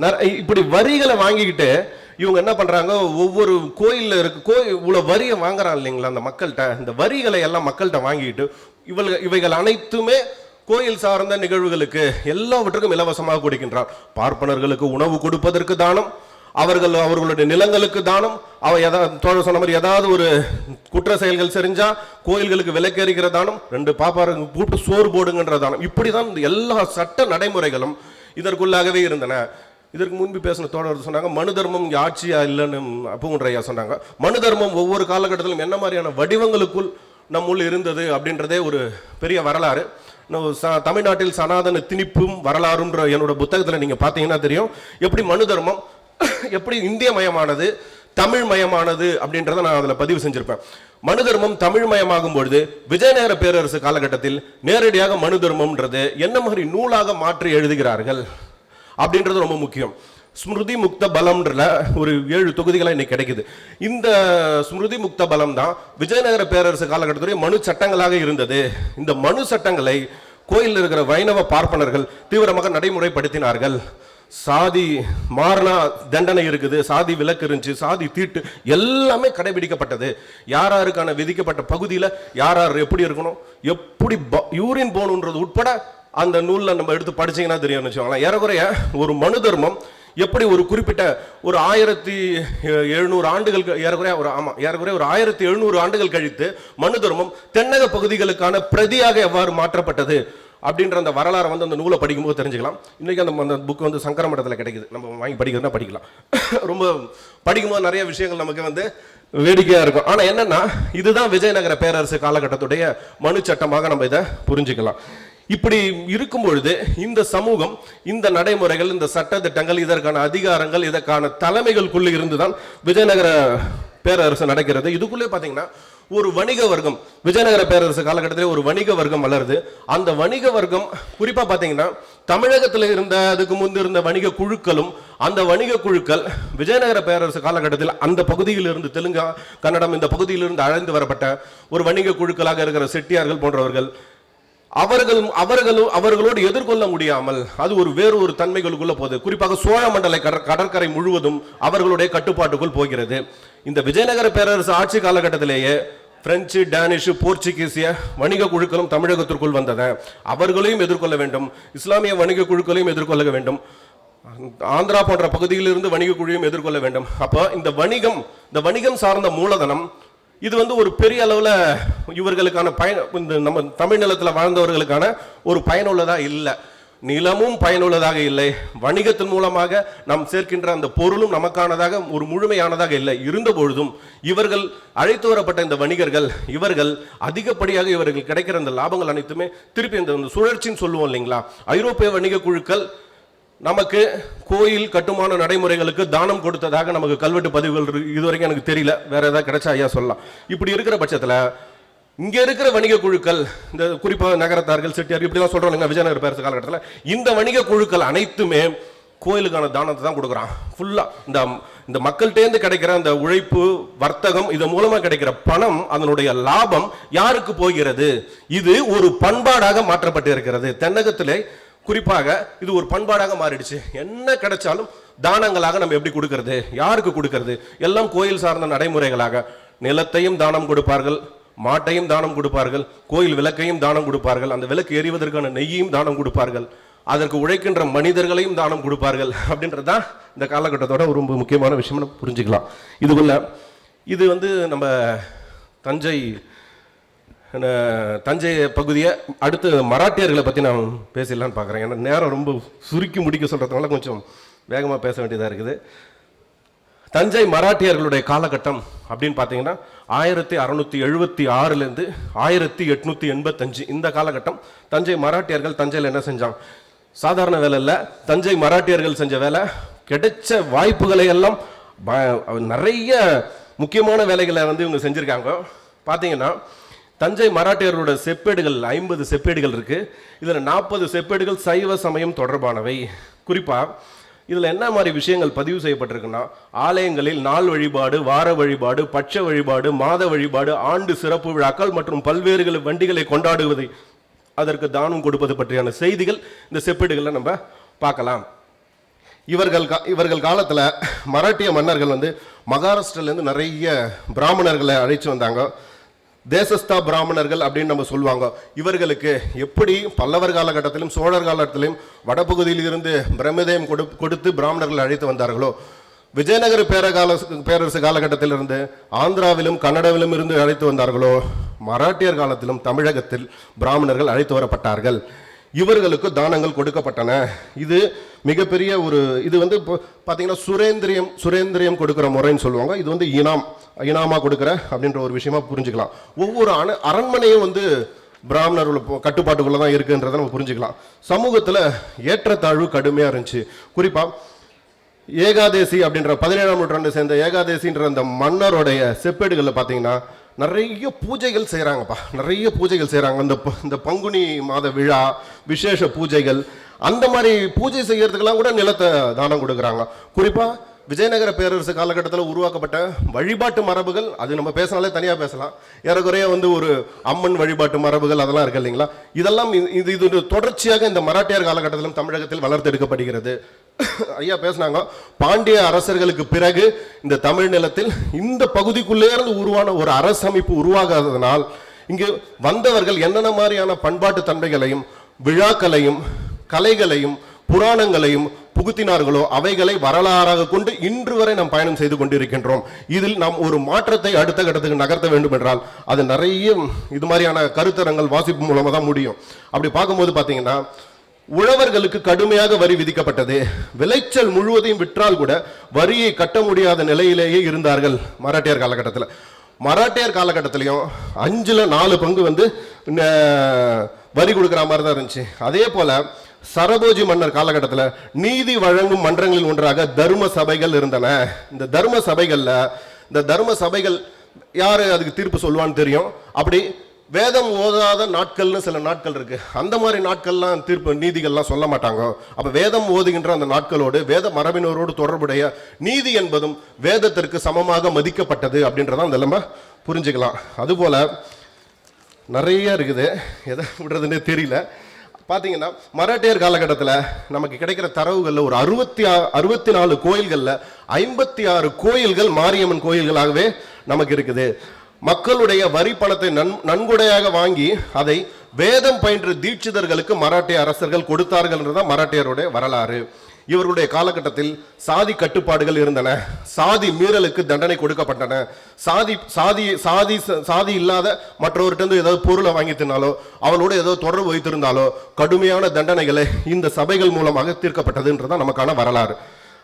நற- இப்படி வரிகளை வாங்கிக்கிட்டு இவங்க என்ன பண்ணுறாங்க ஒவ்வொரு கோயிலில் இருக்க கோயில் இவ்வளோ வரியை வாங்குறான் இல்லைங்களா அந்த மக்கள்கிட்ட இந்த வரிகளை எல்லாம் மக்கள்கிட்ட வாங்கிக்கிட்டு இவள் இவைகள் அனைத்துமே கோயில் சார்ந்த நிகழ்வுகளுக்கு எல்லாவற்றுக்கும் இலவசமாக கொடுக்கின்றார். பார்ப்பனர்களுக்கு உணவு கொடுப்பதற்கு தானம் அவர்கள் அவர்களுடைய நிலங்களுக்கு தானம் அவ ஏதாவது தோழர் சொன்ன மாதிரி ஏதாவது ஒரு குற்ற செயல்கள் செஞ்சா கோயில்களுக்கு விலக்கேறுகிற தானம் ரெண்டு பாப்பாருங்க கூட்டு சோறு போடுங்கன்ற தானம். இப்படிதான் இந்த எல்லா சட்ட நடைமுறைகளும் இதற்குள்ளாகவே இருந்தன. இதற்கு முன்பு பேசின தோழர் சொன்னாங்க மனு தர்மம் ஆட்சியா இல்லைன்னு அப்புகுன்ற சொன்னாங்க. மனு தர்மம் ஒவ்வொரு காலகட்டத்திலும் என்ன மாதிரியான வடிவங்களுக்குள் நம்முள் இருந்தது அப்படின்றதே ஒரு பெரிய வரலாறு. ச- தமிழ்நாட்டில் சனாதன திணிப்பும் வரலாறுன்ற என்னோட புத்தகத்தில் நீங்கள் பார்த்தீங்கன்னா தெரியும். எப்படி மனு தர்மம் எப்படி இந்திய மயமானது தமிழ் மயமானது அப்படின்றத நான் அதில் பதிவு செஞ்சிருப்பேன். மனு தர்மம் தமிழ் மயமாகும் பொழுது விஜயநகர பேரரசு காலகட்டத்தில் நேரடியாக மனு தர்மம்ன்றது என்ன மாதிரி நூலாக மாற்றி எழுதுகிறார்கள் அப்படின்றது ரொம்ப முக்கியம். ஸ்மிருதி முக்த பலம்ன்ற ஒரு ஏழு தொகுதிகளாக இன்னைக்கு கிடைக்குது. இந்த ஸ்மிருதி முக்த பலம் தான் விஜயநகர பேரரசு காலகட்டத்துடைய மனு சட்டங்களாக இருந்தது. இந்த மனு சட்டங்களை கோயிலில் இருக்கிற வைணவ பார்ப்பனர்கள் தீவிரமாக நடைமுறைப்படுத்தினார்கள். சாதி மாறினா தண்டனை இருக்குது சாதி விலக்கு இருந்துச்சு சாதி தீட்டு எல்லாமே கடைபிடிக்கப்பட்டது. யார் யாருக்கான விதிக்கப்பட்ட பகுதியில் யார் யார் எப்படி இருக்கணும் எப்படி யூரின் போகணுன்றது உட்பட அந்த நூலில் நம்ம எடுத்து படிச்சீங்கன்னா தெரியும்னு வச்சுக்கோங்களேன். ஏறக்குறைய ஒரு மனு தர்மம் எப்படி ஒரு குறிப்பிட்ட ஒரு ஆயிரத்தி எழுநூறு ஆண்டுகள் ஏறக்குறைய ஒரு ஆமாம் ஏறக்குறைய ஒரு ஆயிரத்தி எழுநூறு ஆண்டுகள் கழித்து மனு தர்மம் தென்னக பகுதிகளுக்கான பிரதியாக எவ்வாறு மாற்றப்பட்டது? அப்படின்ற அந்த வரலாறை வந்து அந்த நூலை படிக்கும்போது தெரிஞ்சுக்கலாம். இன்றைக்கி அந்த அந்த புக் வந்து சங்கர மடத்தில் கிடைக்குது. நம்ம வாங்கி படிக்கிறதுனா படிக்கலாம். ரொம்ப படிக்கும்போது நிறைய விஷயங்கள் நமக்கு வந்து வேடிக்கையாக இருக்கும். ஆனால் என்னென்னா இதுதான் விஜயநகர பேரரசு காலகட்டத்துடைய மனு சட்டமாக நம்ம இதை புரிஞ்சுக்கலாம். இப்படி இருக்கும் பொழுது இந்த சமூகம் இந்த நடைமுறைகள் இந்த சட்ட திட்டங்கள் இதற்கான அதிகாரங்கள் இதற்கான தலைமைகளுக்குள்ளே இருந்து தான் விஜயநகர பேரரசு நடக்கிறது. இதுக்குள்ளே பார்த்தீங்கன்னா ஒரு வணிக வர்க்கம். விஜயநகர பேரரசு காலகட்டத்திலே ஒரு வணிக வர்க்கம் வளருது. அந்த வணிக வர்க்கம் குறிப்பாக பார்த்தீங்கன்னா தமிழகத்தில் இருந்த அதுக்கு முன்பு இருந்த வணிக குழுக்களும் அந்த வணிக குழுக்கள் விஜயநகர பேரரசு காலகட்டத்தில் அந்த பகுதியில் இருந்து தெலுங்கா கன்னடம் இந்த பகுதியிலிருந்து அழைந்து வரப்பட்ட ஒரு வணிக குழுக்களாக இருக்கிற செட்டியார்கள் போன்றவர்கள் அவர்களும் அவர்களும் அவர்களோடு எதிர்கொள்ள முடியாமல் அது ஒரு வேறு ஒரு தன்மைகளுக்குள்ள போகுது. குறிப்பாக சோழ மண்டல கடற்கரை முழுவதும் அவர்களுடைய கட்டுப்பாட்டுக்குள் போகிறது. இந்த விஜயநகர பேரரசு ஆட்சி காலகட்டத்திலேயே பிரெஞ்சு டேனிஷு போர்ச்சுகீசிய வணிக குழுக்களும் தமிழகத்திற்குள் வந்தன. அவர்களையும் எதிர்கொள்ள வேண்டும். இஸ்லாமிய வணிக குழுக்களையும் எதிர்கொள்ள வேண்டும். ஆந்திரா போன்ற பகுதியிலிருந்து வணிக குழுவையும் எதிர்கொள்ள வேண்டும். அப்போ இந்த வணிகம் இந்த வணிகம் சார்ந்த மூலதனம் இது வந்து ஒரு பெரிய அளவில் இவர்களுக்கான பயன் இந்த நம்ம தமிழ்நிலத்தில் வாழ்ந்தவர்களுக்கான ஒரு பயனுள்ளதாக இல்லை. நிலமும் பயனுள்ளதாக இல்லை. வணிகத்தின் மூலமாக நாம் சேர்க்கின்ற அந்த பொருளும் நமக்கானதாக ஒரு முழுமையானதாக இல்லை. இருந்த பொழுதும் இவர்கள் அழைத்து வரப்பட்ட இந்த வணிகர்கள் இவர்கள் அதிகப்படியாக இவர்கள் கிடைக்கிற இந்த லாபங்கள் அனைத்துமே திருப்பி இந்த சுழற்சின்னு சொல்லுவோம் இல்லைங்களா? ஐரோப்பிய வணிக குழுக்கள் நமக்கு கோயில் கட்டுமான நடைமுறைகளுக்கு தானம் கொடுத்ததாக நமக்கு கல்வெட்டு பதிவுகள் இதுவரைக்கும் எனக்கு தெரியல. வேற ஏதாவது கிடைச்சா ஐயா சொல்லலாம். இப்படி இருக்கிற பட்சத்தில் இங்க இருக்கிற வணிக குழுக்கள் இந்த குறிப்பாக நகரத்தார்கள் செட்டியார் இப்படிலாம் தான் இல்லைங்க விஜயநகர் பேரரசு காலகட்டத்தில். இந்த வணிக குழுக்கள் அனைத்துமே கோயிலுக்கான தானத்தை தான் கொடுக்குறான். ஃபுல்லாக இந்த இந்த மக்கள்கிட்டேருந்து கிடைக்கிற அந்த உழைப்பு வர்த்தகம் இது மூலமாக கிடைக்கிற பணம் அதனுடைய லாபம் யாருக்கு போகிறது? இது ஒரு பண்பாடாக மாற்றப்பட்டு இருக்கிறது. தென்னகத்திலே குறிப்பாக இது ஒரு பண்பாடாக மாறிடுச்சு. என்ன கிடைச்சாலும் தானங்களாக நம்ம எப்படி கொடுக்கறது? யாருக்கு கொடுக்கறது? எல்லாம் கோயில் சார்ந்த நடைமுறைகளாக நிலத்தையும் தானம் கொடுப்பார்கள் மாட்டையும் தானம் கொடுப்பார்கள் கோயில் விளக்கையும் தானம் கொடுப்பார்கள் அந்த விளக்கு எரிவதற்கான நெய்யையும் தானம் கொடுப்பார்கள் அதற்கு உழைக்கின்ற மனிதர்களையும் தானம் கொடுப்பார்கள் அப்படின்றதான் இந்த காலகட்டத்தோட ஒரு ரொம்ப முக்கியமான விஷயம் நம்ம புரிஞ்சுக்கலாம். இதுக்குள்ள இது வந்து நம்ம தஞ்சை தஞ்சை பகுதியை அடுத்து மராட்டியர்களை பற்றி நான் பேசிடலான்னு பார்க்குறேன். ஏன்னா நேரம் ரொம்ப சுருக்கி முடிக்க சொல்கிறதுனால கொஞ்சம் வேகமாக பேச வேண்டியதாக இருக்குது. தஞ்சை மராட்டியர்களுடைய காலகட்டம் அப்படின்னு பார்த்தீங்கன்னா ஆயிரத்தி அறுநூத்தி எழுபத்தி ஆறுலேருந்து ஆயிரத்தி எட்நூத்தி எண்பத்தஞ்சு இந்த காலகட்டம். தஞ்சை மராட்டியர்கள் தஞ்சையில் என்ன செஞ்சாங்க? சாதாரண வேலை இல்லை. தஞ்சை மராட்டியர்கள் செஞ்ச வேலை கிடைச்ச வாய்ப்புகளை எல்லாம் நிறைய முக்கியமான வேலைகளை வந்து இவங்க செஞ்சுருக்காங்க. பார்த்தீங்கன்னா தஞ்சை மராட்டியர்களோட செப்பேடுகள் ஐம்பது செப்பேடுகள் இருக்குது இதில் நாற்பது செப்பேடுகள் சைவ சமயம் தொடர்பானவை. குறிப்பாக இதில் என்ன மாதிரி விஷயங்கள் பதிவு செய்யப்பட்டிருக்குன்னா ஆலயங்களில் நாள் வழிபாடு வார வழிபாடு பட்ச வழிபாடு மாத வழிபாடு ஆண்டு சிறப்பு விழாக்கள் மற்றும் பல்வேறு வண்டிகளை கொண்டாடுவதை அதற்கு தானம் கொடுப்பது பற்றியான செய்திகள் இந்த செப்பீடுகளை நம்ம பார்க்கலாம். இவர்கள் கா- இவர்கள் காலத்தில் மராட்டிய மன்னர்கள் வந்து மகாராஷ்டிரிலேருந்து நிறைய பிராமணர்களை அழைச்சி வந்தாங்க. தேசஸ்தா பிராமணர்கள் அப்படின்னு நம்ம சொல்லுவாங்க. இவர்களுக்கு எப்படி பல்லவர் காலகட்டத்திலும் சோழர் காலத்திலும் வடபகுதியில் இருந்து பிரம்மதேயம் கொடு கொடுத்து பிராமணர்கள் அழைத்து வந்தார்களோ? விஜயநகர பேரகால பேரரசு காலகட்டத்திலிருந்து ஆந்திராவிலும் கன்னடாவிலும் இருந்து அழைத்து வந்தார்களோ? மராட்டியர் காலத்திலும் தமிழகத்தில் பிராமணர்கள் அழைத்து வரப்பட்டார்கள். இவர்களுக்கு தானங்கள் கொடுக்கப்பட்டன. இது மிகப்பெரிய ஒரு இது வந்து இப்போ பார்த்தீங்கன்னா சுரேந்திரியம் சுரேந்திரியம் கொடுக்குற முறைன்னு சொல்லுவாங்க. இது வந்து இனாம் இனாமாக கொடுக்குற அப்படின்ற ஒரு விஷயமா புரிஞ்சுக்கலாம். ஒவ்வொரு அண அரண்மனையும் வந்து பிராமணர் கட்டுப்பாட்டுக்குள்ளே தான் இருக்குன்றதை நம்ம புரிஞ்சுக்கலாம். சமூகத்தில் ஏற்றத்தாழ்வு கடுமையாக இருந்துச்சு. குறிப்பாக ஏகாதேசி அப்படின்ற பதினேழாம் நூற்றாண்டு சேர்ந்த ஏகாதேசின்ற அந்த மன்னருடைய செப்பேடுகளில் பார்த்தீங்கன்னா நிறைய பூஜைகள் செய்கிறாங்கப்பா நிறைய பூஜைகள் செய்கிறாங்க இந்த ப- இந்த பங்குனி மாத விழா விசேஷ பூஜைகள் அந்த மாதிரி பூஜை செய்கிறதுக்கெல்லாம் கூட நிலத்தை தானம் கொடுக்குறாங்க. குறிப்பாக விஜயநகர பேரரசு காலகட்டத்தில் உருவாக்கப்பட்ட வழிபாட்டு மரபுகள் அது நம்ம பேசினாலே தனியாக பேசலாம். ஏறக்குறைய வந்து ஒரு அம்மன் வழிபாட்டு மரபுகள் அதெல்லாம் இருக்கு இல்லைங்களா? இதெல்லாம் இது- இது இது ஒரு தொடர்ச்சியாக இந்த மராட்டியர் காலகட்டத்திலும் தமிழகத்தில் வளர்த்தெடுக்கப்படுகிறது ஐயா பேசினாங்க பாண்டிய அரசர்களுக்கு பிறகு இந்த தமிழ் நிலத்தில் இந்த பகுதிக்குள்ளே இருந்து உருவான ஒரு அரசமைப்பு உருவாகாததனால் இங்கு வந்தவர்கள் என்னென்ன மாதிரியான பண்பாட்டு தன்மைகளையும் விழாக்களையும் கலைகளையும் புராணங்களையும் புகுத்தினார்களோ அவைகளை வரலாறாக கொண்டு இன்று வரை நாம் பயணம் செய்து கொண்டிருக்கின்றோம். இதில் நாம் ஒரு மாற்றத்தை அடுத்த கட்டத்துக்கு நகர்த்த வேண்டும் என்றால் அது நிறைய இது மாதிரியான கருத்தரங்கள் வாசிப்பு மூலமாக தான் முடியும். அப்படி பார்க்கும்போது பார்த்தீங்கன்னா உழவர்களுக்கு கடுமையாக வரி விதிக்கப்பட்டது. விளைச்சல் முழுவதையும் விற்றால் கூட வரியை கட்ட முடியாத நிலையிலேயே இருந்தார்கள் மராட்டியர் காலகட்டத்தில். மராட்டியர் காலகட்டத்திலையும் அஞ்சில் நாலு பங்கு வந்து வரி கொடுக்குற மாதிரி தான் இருந்துச்சு. அதே போல் சரபோஜி மன்னர் காலகட்டத்தில் நீதி வழங்கும் மன்றங்களில் ஒன்றாக தர்ம சபைகள் இருந்தன. இந்த தர்ம சபைகளில் இந்த தர்ம சபைகள் யார் அதுக்கு தீர்ப்பு சொல்லுவான்னு தெரியும். அப்படி வேதம் ஓதாத நாட்கள்னு சில நாட்கள் இருக்கு. அந்த மாதிரி நாட்கள்லாம் தீர்ப்பு நீதிகள்லாம் சொல்ல மாட்டாங்க. அப்போ வேதம் ஓதுகின்ற அந்த நாட்களோடு வேத மரபினரோடு தொடர்புடைய நீதி என்பதும் வேதத்திற்கு சமமாக மதிக்கப்பட்டது அப்படின்றத அந்த நம்ம புரிஞ்சுக்கலாம். அதுபோல நிறைய இருக்குது. எதை விடுறதுன்னே தெரியல. பார்த்தீங்கன்னா மராட்டியர் காலகட்டத்தில் நமக்கு கிடைக்கிற தரவுகளில் ஒரு அறுபத்தி ஆ அறுபத்தி நாலு கோயில்களில் ஐம்பத்தி ஆறு கோயில்கள் மாரியம்மன் கோயில்களாகவே நமக்கு இருக்குது. மக்களுடைய வரி பணத்தை நன் நன்கொடையாக வாங்கி அதை வேதம் பயின்ற தீட்சிதர்களுக்கு மராட்டிய அரசர்கள் கொடுத்தார்கள்ன்றதான் மராட்டியருடைய வரலாறு. இவர்களுடைய காலகட்டத்தில் சாதி கட்டுப்பாடுகள் இருந்தன. சாதி மீறலுக்கு தண்டனை கொடுக்கப்பட்டன. சாதி சாதி சாதி சாதி இல்லாத மற்றவர்கிட்ட ஏதாவது பொருளை வாங்கி தின்னாலோ அவளோட ஏதோ தொடர்பு வைத்திருந்தாலோ கடுமையான தண்டனைகளை இந்த சபைகள் மூலமாக தீர்க்கப்பட்டதுன்றதான் நமக்கான வரலாறு.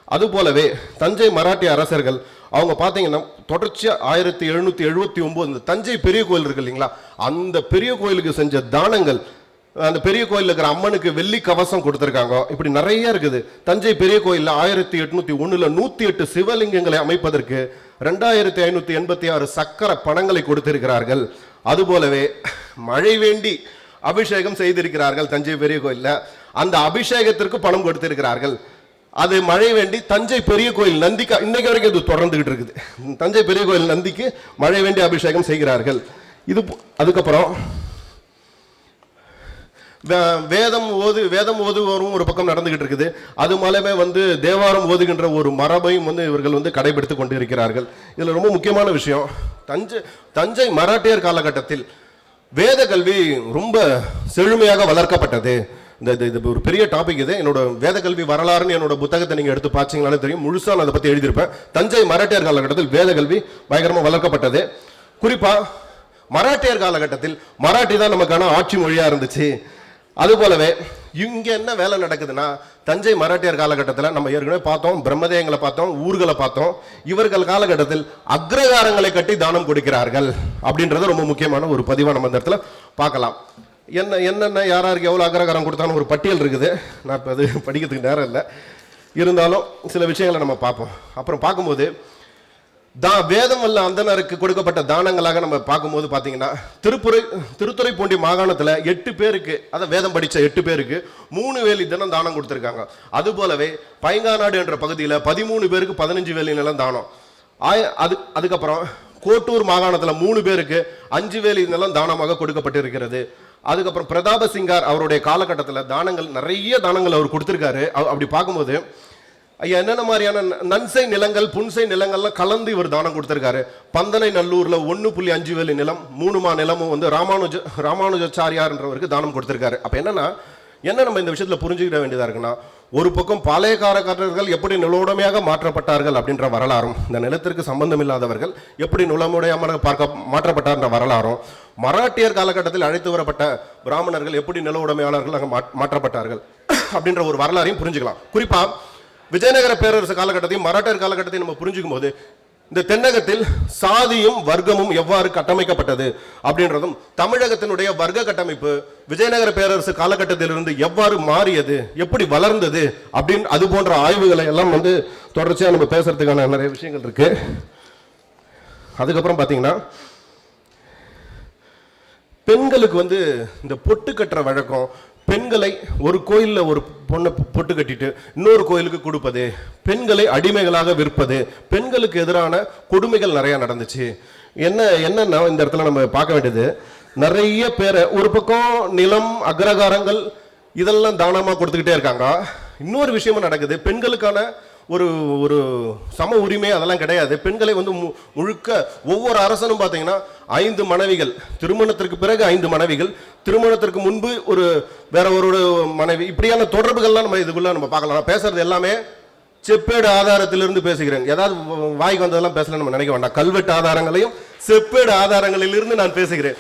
அதுபோலவே தஞ்சை மராட்டிய அரசர்கள் அவங்க பார்த்தீங்கன்னா தொடர்ச்சியாக ஆயிரத்தி எழுநூற்றி எழுபத்தி ஒம்பது இந்த தஞ்சை பெரிய கோயில் இருக்கு இல்லைங்களா? அந்த பெரிய கோயிலுக்கு செஞ்ச தானங்கள் அந்த பெரிய கோயில் இருக்கிற அம்மனுக்கு வெள்ளி கவசம் கொடுத்துருக்காங்க. இப்படி நிறைய இருக்குது. தஞ்சை பெரிய கோயிலில் ஆயிரத்தி எட்நூத்தி ஒன்றில் நூற்றி எட்டு சிவலிங்கங்களை அமைப்பதற்கு ரெண்டாயிரத்தி ஐநூற்றி எண்பத்தி ஆறு சக்கர பணங்களை கொடுத்திருக்கிறார்கள். அதுபோலவே மழை வேண்டி அபிஷேகம் செய்திருக்கிறார்கள் தஞ்சை பெரிய கோயிலில். அந்த அபிஷேகத்திற்கு பணம் கொடுத்திருக்கிறார்கள். அது மழை வேண்டி தஞ்சை பெரிய கோயில் நந்திக்கு இன்னைக்கு வரைக்கும் இது தொடர்ந்துகிட்டு இருக்குது. தஞ்சை பெரிய கோயில் நந்திக்கு மழை வேண்டி அபிஷேகம் செய்கிறார்கள். இது அதுக்கப்புறம் வேதம் ஓது வேதம் ஓதுவரும் ஒரு பக்கம் நடந்துகிட்டு இருக்குது அது மூலமே வந்து தேவாரம் ஓதுகின்ற ஒரு மரபையும் வந்து இவர்கள் வந்து கடைபிடித்து கொண்டு இருக்கிறார்கள் இதில் ரொம்ப முக்கியமான விஷயம். தஞ்சை தஞ்சை மராட்டியர் காலகட்டத்தில் வேத கல்வி ரொம்ப செழுமையாக வளர்க்கப்பட்டது. இந்த இது- இது ஒரு பெரிய டாபிக் இது. என்னோட வேத கல்வி வரலாறுன்னு என்னோட புத்தகத்தை நீங்கள் எடுத்து பார்த்தீங்களாலே தெரியும். முழுசாக நான் அதை பற்றி எழுதியிருப்பேன். தஞ்சை மராட்டியர் காலகட்டத்தில் வேத கல்வி பயங்கரமாக வளர்க்கப்பட்டது. குறிப்பாக மராட்டியர் காலகட்டத்தில் மராட்டி தான் நமக்கான ஆட்சி மொழியாக இருந்துச்சு. அதுபோலவே இங்கே என்ன வேலை நடக்குதுன்னா தஞ்சை மராட்டியர் காலகட்டத்தில் நம்ம ஏற்கனவே பார்த்தோம் பிரம்மதேயங்களை பார்த்தோம் ஊர்களை பார்த்தோம். இவர்கள் காலகட்டத்தில் அக்ரகாரங்களை கட்டி தானம் கொடுக்கிறார்கள் அப்படின்றது ரொம்ப முக்கியமான ஒரு பதிவாக நம்ம இந்த இடத்துல பார்க்கலாம். என்ன என்னென்ன யார் யாருக்கு எவ்வளோ அக்ரகாரம் கொடுத்தாலும் ஒரு பட்டியல் இருக்குது. நான் இப்போ அது படிக்கிறதுக்கு நேரம் இல்லை. இருந்தாலும் சில விஷயங்களை நம்ம பார்ப்போம். அப்புறம் பார்க்கும்போது தா வேதம் வல்ல அந்தனருக்கு கொடுக்கப்பட்ட தானங்களாக நம்ம பார்க்கும்போது பார்த்தீங்கன்னா திருப்புரை திருத்துறைப்பூண்டி மாகாணத்தில் எட்டு பேருக்கு அதான் வேதம் படித்த எட்டு பேருக்கு மூணு வேலி தினம் தானம் கொடுத்துருக்காங்க. அதுபோலவே பைங்காநாடு என்ற பகுதியில் பதிமூணு பேருக்கு பதினஞ்சு வேலி நிலம் தானம். ஆய அது அதுக்கப்புறம் கோட்டூர் மாகாணத்தில் மூணு பேருக்கு அஞ்சு வேலி நிலம் தானமாக கொடுக்கப்பட்டிருக்கிறது. அதுக்கப்புறம் பிரதாப சிங்கார் அவருடைய காலகட்டத்தில் தானங்கள் நிறைய தானங்கள் அவர் கொடுத்துருக்காரு. அப்படி பார்க்கும்போது ஐயா என்னென்ன மாதிரியான நன்சை நிலங்கள் புன்சை நிலங்கள்லாம் கலந்து இவர் தானம் கொடுத்துருக்காரு? பந்தனை நல்லூரில் ஒன்று புள்ளி அஞ்சு வேலி நிலம் மூணுமா நிலமும் வந்து ராமானுஜ ராமானுஜாச்சாரியார்ன்றவருக்கு தானம் கொடுத்துருக்காரு. அப்போ என்னன்னா என்ன நம்ம இந்த விஷயத்தில் புரிஞ்சுக்கிட வேண்டியதாக இருக்குன்னா ஒரு பக்கம் பாளையக்காரக்காரர்கள் எப்படி நிலவுடைமையாக மாற்றப்பட்டார்கள் அப்படின்ற வரலாறும் இந்த நிலத்திற்கு சம்பந்தம் இல்லாதவர்கள் எப்படி நிலமுடையமாக பார்க்க மாற்றப்பட்டார்ன்ற வரலாறும் மராட்டியர் காலகட்டத்தில் அழைத்து வரப்பட்ட பிராமணர்கள் எப்படி நில உடைமையாளர்கள் மாற்றப்பட்டார்கள் அப்படின்ற ஒரு வரலாறையும் புரிஞ்சுக்கலாம். குறிப்பாக விஜயநகர பேரரசு காலகட்டத்தையும் மராட்டியர் காலகட்டத்தையும் நம்ம புரிஞ்சுக்கும் போது இந்த தென்னகத்தில் சாதியும் வர்க்கமும் எவ்வாறு கட்டமைக்கப்பட்டது அப்படின்றதும் தமிழகத்தினுடைய வர்க்க கட்டமைப்பு விஜயநகர பேரரசு காலகட்டத்திலிருந்து எவ்வாறு மாறியது எப்படி வளர்ந்தது அப்படின்னு அது போன்ற ஆய்வுகளை எல்லாம் வந்து தொடர்ச்சியாக நம்ம பேசுறதுக்கான நிறைய விஷயங்கள் இருக்கு. அதுக்கப்புறம் பார்த்தீங்கன்னா பெண்களுக்கு வந்து இந்த பொட்டு கட்டுற வழக்கம் பெண்களை ஒரு கோயிலில் ஒரு பொண்ணை பொட்டு கட்டிட்டு இன்னொரு கோயிலுக்கு கொடுப்பது பெண்களை அடிமைகளாக விற்பது பெண்களுக்கு எதிரான கொடுமைகள் நிறையா நடந்துச்சு. என்ன என்னன்னா இந்த இடத்துல நம்ம பார்க்க வேண்டியது நிறைய பேரை ஒரு பக்கம் நிலம் அக்ரகாரங்கள் இதெல்லாம் தானமாக கொடுத்துக்கிட்டே இருக்காங்க. இன்னொரு விஷயமும் நடக்குது பெண்களுக்கான ஒரு ஒரு சம உரிமை அதெல்லாம் கிடையாது. பெண்களை வந்து மு- முழுக்க ஒவ்வொரு அரசனும் பார்த்தீங்கன்னா ஐந்து மனைவிகள். திருமணத்திற்கு பிறகு ஐந்து மனைவிகள். திருமணத்திற்கு முன்பு ஒரு வேற ஒரு மனைவி. இப்படியான தொடர்புகள்லாம் நம்ம இதுக்குள்ள நம்ம பார்க்கலாம். நான் பேசுறது எல்லாமே செப்பேடு ஆதாரத்திலிருந்து பேசுகிறேன். ஏதாவது வாய்க்கு வந்ததெல்லாம் பேசல நம்ம நினைக்க வேண்டாம். கல்வெட்டு ஆதாரங்களையும் செப்பேடு ஆதாரங்களிலிருந்து நான் பேசுகிறேன்.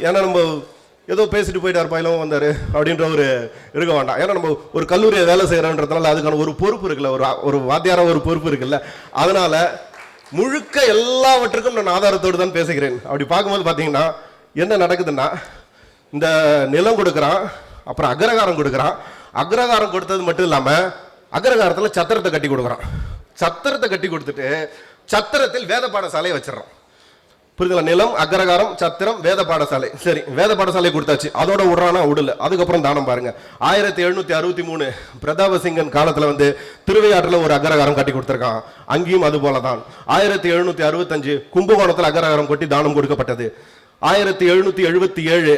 ஏன்னா நம்ம ஏதோ பேசிட்டு போயிட்டார் பயிலும் வந்தார் அப்படின்ற ஒரு இருக்க வேண்டாம். ஏன்னா நம்ம ஒரு கல்லூரியை வேலை செய்கிறோன்றதுனால அதுக்கான ஒரு பொறுப்பு இருக்குல்ல. ஒரு ஒரு வாத்தியார ஒரு பொறுப்பு இருக்குல்ல. அதனால் முழுக்க எல்லாவற்றுக்கும் நான் ஆதாரத்தோடு தான் பேசுகிறேன். அப்படி பார்க்கும்போது பார்த்தீங்கன்னா என்ன நடக்குதுன்னா இந்த நிலம் கொடுக்குறான் அப்புறம் அக்ரகாரம் கொடுக்குறான். அக்ரகாரம் கொடுத்தது மட்டும் இல்லாமல் அக்ரகாரத்தில் சத்திரத்தை கட்டி கொடுக்குறான். சத்திரத்தை கட்டி கொடுத்துட்டு சத்திரத்தில் வேத பாடசாலையை வச்சிடறான். புரிதல? நிலம் அக்ரகாரம் சத்திரம் வேத பாடசாலை. சரி வேத பாடசாலை கொடுத்தாச்சு. அதோட விடுறானா? விடல. அதுக்கப்புறம் தானம் பாருங்க. ஆயிரத்தி எழுநூத்தி அறுபத்தி மூணு பிரதாபசிங்கன் காலத்துல வந்து திருவையாற்றுல ஒரு அக்ரகாரம் கட்டி கொடுத்துருக்கான். அங்கேயும் அது போலதான். ஆயிரத்தி எழுநூத்தி அறுபத்தஞ்சு கும்பகோணத்துல அக்ரகாரம் கொட்டி தானம் கொடுக்கப்பட்டது. ஆயிரத்தி எழுநூத்தி எழுபத்தி ஏழு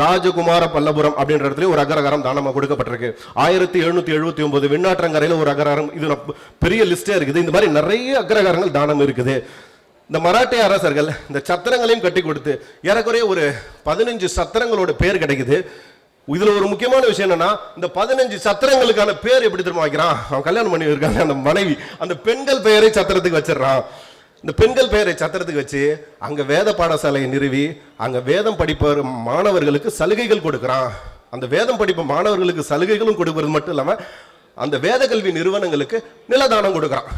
ராஜகுமார பல்லபுரம் அப்படின்ற இடத்துல ஒரு அகரகாரம் தானமாக கொடுக்கப்பட்டிருக்கு. ஆயிரத்தி எழுநூத்தி எழுபத்தி ஒன்பது வெண்ணாற்றங்கரையில ஒரு அகரகாரம். இது பெரிய லிஸ்டே இருக்குது. இந்த மாதிரி நிறைய அக்ரகாரங்கள் தானம் இருக்குது. இந்த மராட்டிய அரசர்கள் இந்த சத்திரங்களையும் கட்டி கொடுத்து ஏறக்குறைய ஒரு பதினஞ்சு சத்திரங்களோட பேர் கிடைக்குது. இதுல ஒரு முக்கியமான விஷயம் என்னன்னா இந்த பதினஞ்சு சத்திரங்களுக்கான பேர் எப்படி திரும்ப வைக்கிறான்? அவன் கல்யாணம் பண்ணி இருக்காங்க அந்த மனைவி. அந்த பெண்கள் பெயரை சத்திரத்துக்கு வச்சிடறான். இந்த பெண்கள் பெயரை சத்திரத்துக்கு வச்சு அங்க வேத பாடசாலையை நிறுவி அங்க வேதம் படிப்பவர் மாணவர்களுக்கு சலுகைகள் கொடுக்குறான். அந்த வேதம் படிப்பு மாணவர்களுக்கு சலுகைகளும் கொடுக்கறது மட்டும் இல்லாம அந்த வேத கல்வி நிறுவனங்களுக்கு நிலதானம் கொடுக்குறான்.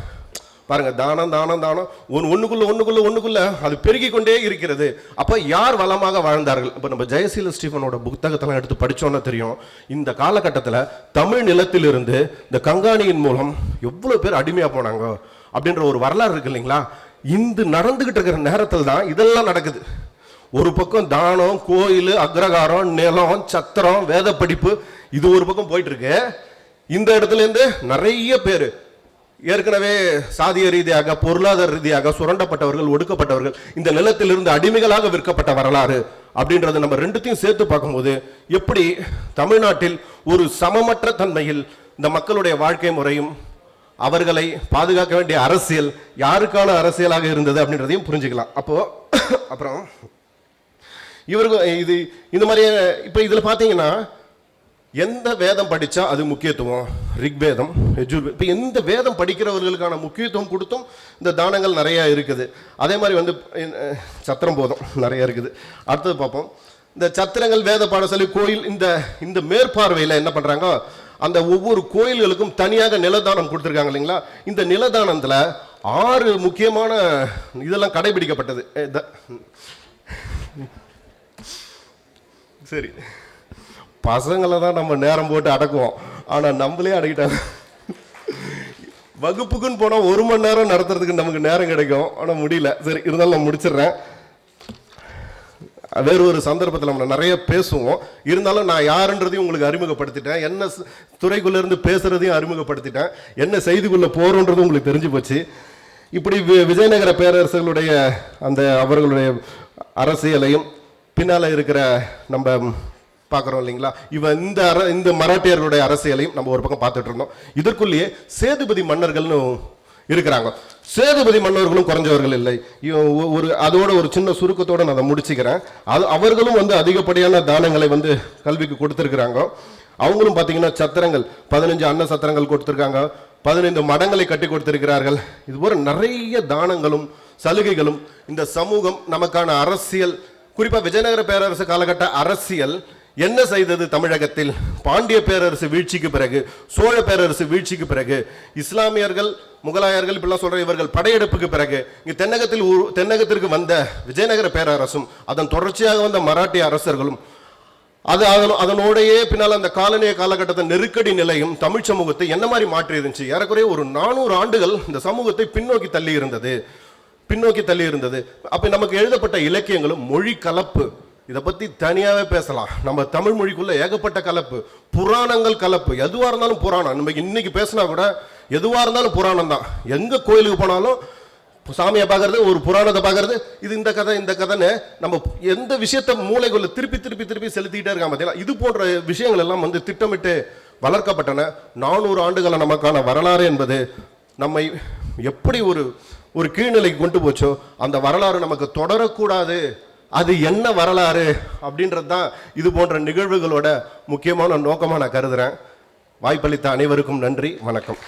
பாருங்க தானம் தானம் தானம். ஒன்று ஒன்றுக்குள்ளே ஒன்றுக்குள்ளே ஒன்றுக்குள்ளே அது பெருகி கொண்டே இருக்கிறது. அப்போ யார் வளமாக வாழ்ந்தார்கள்? இப்போ நம்ம ஜெயசீல ஸ்டீஃபனோட புத்தகத்தெல்லாம் எடுத்து படிச்சோன்னா தெரியும். இந்த காலகட்டத்தில் தமிழ் நிலத்திலிருந்து இந்த கங்காணியின் மூலம் எவ்வளோ பேர் அடிமையாக போனாங்க அப்படின்ற ஒரு வரலாறு இருக்கு இல்லைங்களா? இந்த நடந்துகிட்டு இருக்கிற நேரத்தில் தான் இதெல்லாம் நடக்குது. ஒரு பக்கம் தானம் கோயில் அக்ரகாரம் நிலம் சத்திரம் வேத படிப்பு இது ஒரு பக்கம் போயிட்டு இருக்கு. இந்த இடத்துல இருந்து நிறைய பேர் ஏற்கனவே சாதிய ரீதியாக பொருளாதார ரீதியாக சுரண்டப்பட்டவர்கள் ஒடுக்கப்பட்டவர்கள் இந்த நிலத்திலிருந்து அடிமைகளாக விற்கப்பட்ட வரலாறு அப்படின்றத நம்ம ரெண்டுத்தையும் சேர்த்து பார்க்கும்போது எப்படி தமிழ்நாட்டில் ஒரு சமமற்ற தன்மையில் இந்த மக்களுடைய வாழ்க்கை முறையும் அவர்களை பாதுகாக்க வேண்டிய அரசியல் யாருக்கான அரசியலாக இருந்தது அப்படின்றதையும் புரிஞ்சுக்கலாம். அப்போ அப்புறம் இவர்கள் இது இந்த மாதிரி இப்போ இதில் பார்த்தீங்கன்னா எந்த வேதம் படித்தா அது முக்கியத்துவம்? ரிக்வேதம் யஜுர் இப்போ எந்த வேதம் படிக்கிறவர்களுக்கான முக்கியத்துவம் கொடுத்தும் இந்த தானங்கள் நிறையா இருக்குது. அதே மாதிரி வந்து சத்திரம் போதம் நிறைய இருக்குது. அடுத்தது பார்ப்போம். இந்த சத்திரங்கள் வேத பாடசாலை கோயில் இந்த இந்த மேற்பார்வையில் என்ன பண்ணுறாங்க அந்த ஒவ்வொரு கோயில்களுக்கும் தனியாக நிலதானம் கொடுத்துருக்காங்க இல்லைங்களா? இந்த நிலதானத்தில் ஆறு முக்கியமான இதெல்லாம் கடைபிடிக்கப்பட்டது. சரி. பசங்களை தான் நம்ம நேரம் போட்டு அடக்குவோம். ஆனால் நம்மளே அடக்கிட்டாங்க வகுப்புக்குன்னு போனால் ஒரு மணி நேரம் நடத்துறதுக்கு நமக்கு நேரம் கிடைக்கும். ஆனால் முடியல. சரி இருந்தாலும் நான் முடிச்சிடுறேன். வேறு ஒரு சந்தர்ப்பத்தில் நம்ம நிறைய பேசுவோம். இருந்தாலும் நான் யாருன்றதையும் உங்களுக்கு அறிமுகப்படுத்திட்டேன். என்ன துறைக்குள்ளேருந்து பேசுகிறதையும் இருந்து அறிமுகப்படுத்திட்டேன். என்ன செய்திக்குள்ளே போறோன்றது உங்களுக்கு தெரிஞ்சு போச்சு. இப்படி வி- விஜயநகர பேரரசர்களுடைய அந்த அவர்களுடைய அரசியலையும் பின்னால் இருக்கிற நம்ம பார்க்குறோம் இல்லைங்களா? இவன் இந்த அர இந்த மராட்டியர்களுடைய அரசியலையும் நம்ம ஒரு பக்கம் பார்த்துட்டு இருந்தோம். இதற்குள்ளேயே சேதுபதி மன்னர்கள்னு இருக்கிறாங்க. சேதுபதி மன்னர்களும் குறைஞ்சவர்கள் இல்லை. ஒரு அதோட ஒரு சின்ன சுருக்கத்தோட நான் அதை முடிச்சுக்கிறேன். அது அவர்களும் வந்து அதிகப்படியான தானங்களை வந்து கல்விக்கு கொடுத்துருக்குறாங்க. அவங்களும் பார்த்தீங்கன்னா சத்திரங்கள் பதினஞ்சு அன்ன சத்திரங்கள் கொடுத்துருக்காங்க. பதினைந்து மடங்களை கட்டி கொடுத்திருக்கிறார்கள். இது போல நிறைய தானங்களும் சலுகைகளும் இந்த சமூகம் நமக்கான அரசியல் குறிப்பாக விஜயநகர பேரரசு காலகட்ட அரசியல் என்ன செய்தது தமிழகத்தில்? பாண்டிய பேரரசு வீழ்ச்சிக்கு பிறகு சோழ பேரரசு வீழ்ச்சிக்கு பிறகு இஸ்லாமியர்கள் முகலாயர்கள் இப்படிலாம் சொல்ற இவர்கள் படையெடுப்புக்கு பிறகு இங்கே தென்னகத்தில் தென்னகத்திற்கு வந்த விஜயநகர பேரரசும் அதன் தொடர்ச்சியாக வந்த மராட்டிய அரசர்களும் அது அதன் அதனோடையே பின்னால் அந்த காலனிய காலகட்டத்தின் நெருக்கடி நிலையும் தமிழ் சமூகத்தை என்ன மாதிரி மாற்றி இருந்துச்சு ஏறக்குறைய ஒரு நானூறு ஆண்டுகள் இந்த சமூகத்தை பின்னோக்கி தள்ளி இருந்தது பின்னோக்கி தள்ளி இருந்தது அப்ப நமக்கு எழுதப்பட்ட இலக்கியங்களும் மொழி கலப்பு. இதை பற்றி தனியாகவே பேசலாம். நம்ம தமிழ் மொழிக்குள்ள ஏகப்பட்ட கலப்பு. புராணங்கள் கலப்பு. எதுவாக இருந்தாலும் புராணம். நம்ம இன்னைக்கு பேசினா கூட எதுவாக இருந்தாலும் புராணம் தான். எங்கே கோயிலுக்கு போனாலும் சாமியை பார்க்கறது ஒரு புராணத்தை பார்க்கறது இது இந்த கதை இந்த கதைன்னு நம்ம எந்த விஷயத்த மூளைக்குள்ள திருப்பி திருப்பி திருப்பி செலுத்திக்கிட்டே இருக்காங்க பார்த்தீங்களா? இது போன்ற விஷயங்கள் எல்லாம் வந்து திட்டமிட்டு வளர்க்கப்பட்டன. நானூறு ஆண்டுகளை நமக்கான வரலாறு என்பது நம்மை எப்படி ஒரு ஒரு கீழ்நிலைக்கு கொண்டு போச்சோ அந்த வரலாறு நமக்கு தொடரக்கூடாது. அது என்ன வரலாறு அப்படின்றது தான் இது போன்ற நிகழ்வுகளோட முக்கியமான நோக்கமாக நான் கருதுகிறேன் வாய்ப்பளித்த அனைவருக்கும் நன்றி. வணக்கம்.